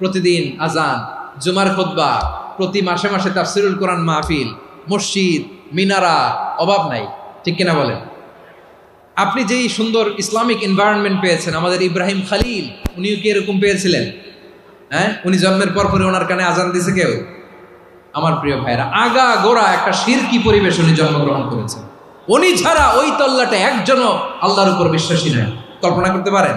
প্রতিদিন আজান জুমার খুতবা, প্রতি মাসে মাসে তাফসিরুল কোরআন মাহফিল, মসজিদ, মিনারা, অভাব নাই, ঠিক কিনা বলেন? আপনি যেই সুন্দর ইসলামিক এনভায়রনমেন্ট পেয়েছেন, আমাদের ইব্রাহিম খালিল, উনিও কি এরকম পেয়েছিলেন? হ্যাঁ? উনি জন্মের পর পরে ওনার কানে আজান দিছে কেউ? আমার প্রিয় ভাইরা আগা গোড়া একটা শিরকি পরিবেশ উনি জন্মগ্রহণ করেছেন। উনি ছাড়া ওই তল্লাটে একজনও আল্লাহর উপর বিশ্বাসী নয় কল্পনা করতে পারেন?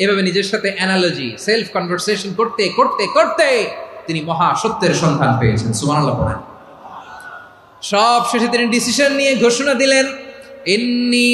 এভাবে নিজের সাথে অ্যানালজি সেলফ কনভারসেশন করতে করতে করতে তিনি মহা সত্যের সন্ধান পেয়েছেন সুবহানাল্লাহ পড়েন সব শেষে তিনি ডিসিশন নিয়ে ঘোষণা দিলেন ইন্নি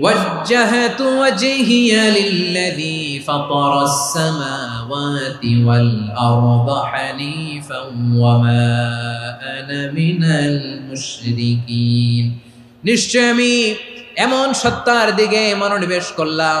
وجهت وجهي للذي فطر السماوات والأرض حنيفا وما أنا من المشركين নিশ্চয় আমি এমন সত্তার দিকে মনোনিবেশ করলাম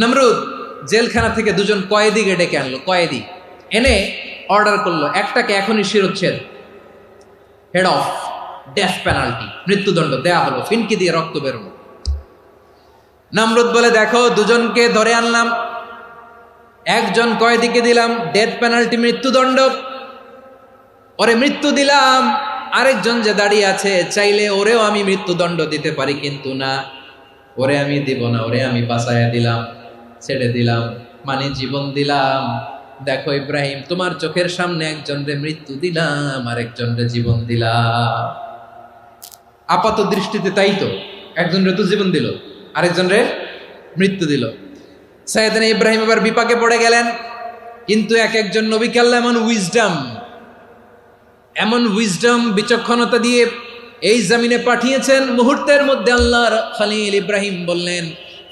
নমরুদ জেলখানা থেকে দুজন কয়েদিকে ডেকে আনলো, কয়েদি। এনে অর্ডার করল, একটাকে এখনই শিরোচ্ছেদ। হেড অফ ডেথ পেনাল্টি মৃত্যুদণ্ড দেয়া হলো, ফিনকি দিয়ে রক্ত বেরোনো নমরুদ বলে, দেখো, দুজনকে ধরে আনলাম, একজন কয়েদিকে দিলাম ডেথ পেনাল্টি মৃত্যুদণ্ড। ওরে মৃত্যু দিলাম, আরেকজন যে দাঁড়িয়ে আছে, চাইলে ওরেও আমি মৃত্যুদণ্ড দিতে পারি কিন্তু না। ওরে আমি দিব না, ওরে আমি বাঁচাইয়া দিলাম। ছেড়ে দিলাম মানে জীবন দিলাম। দেখো ইব্রাহিম, তোমার চোখের সামনে একজন রে মৃত্যু দিলাম, আর একজন রে জীবন দিলাম। আপাত দৃষ্টিতে তাই তো একজন রে তো জীবন দিল আরেকজন রে মৃত্যু দিল। সাইয়েদানা ইব্রাহিম এবার বিপাকে পড়ে গেলেন, কিন্তু এক একজন নবীকে আল্লাহ এমন উইজডম এমন উইজডম বিচক্ষণতা দিয়ে এই জামিনে পাঠিয়েছেন, মুহূর্তের মধ্যে আল্লাহর খালিল ইব্রাহিম বললেন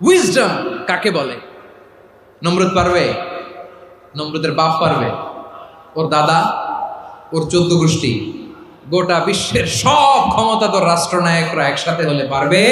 উইজডম কাকে বলে? নমরুদ পারবে? নমরুদের বাপ পারবে? ওর দাদা? ওর চোদ্দ গোষ্ঠী? গোটা বিশ্বের সব ক্ষমতা তোর রাষ্ট্রনায়করা একসাথে হলে পারবে?